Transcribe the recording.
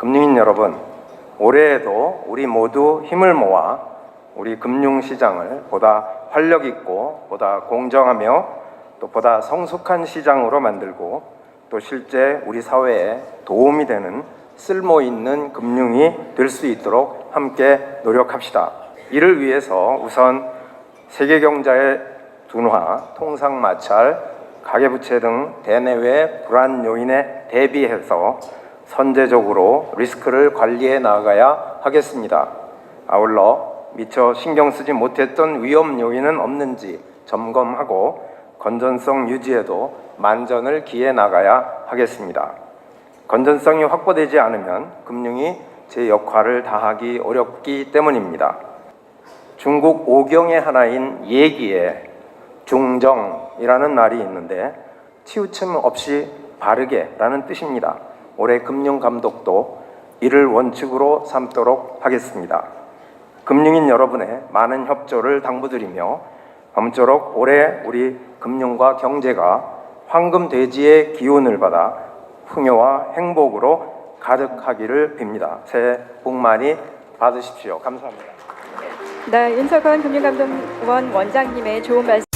금융인 여러분, 올해에도 우리 모두 힘을 모아 우리 금융시장을 보다 활력 있고 보다 공정하며 또 보다 성숙한 시장으로 만들고 또 실제 우리 사회에 도움이 되는 쓸모 있는 금융이 될 수 있도록 함께 노력합시다. 이를 위해서 우선 세계 경제의 둔화, 통상 마찰, 가계부채 등 대내외 불안 요인에 대비해서 선제적으로 리스크를 관리해 나가야 하겠습니다. 아울러 미처 신경 쓰지 못했던 위험 요인은 없는지 점검하고 건전성 유지에도 만전을 기해 나가야 하겠습니다. 건전성이 확보되지 않으면 금융이 제 역할을 다하기 어렵기 때문입니다. 중국 오경의 하나인 예기에 중정이라는 말이 있는데 치우침 없이 바르게라는 뜻입니다. 올해 금융 감독도 이를 원칙으로 삼도록 하겠습니다. 금융인 여러분의 많은 협조를 당부드리며 아무쪼록 올해 우리 금융과 경제가 황금 돼지의 기운을 받아 풍요와 행복으로 가득하기를 빕니다. 새해 복 많이 받으십시오. 감사합니다. 네, 윤석원 금융감독원 원장님의 좋은 말씀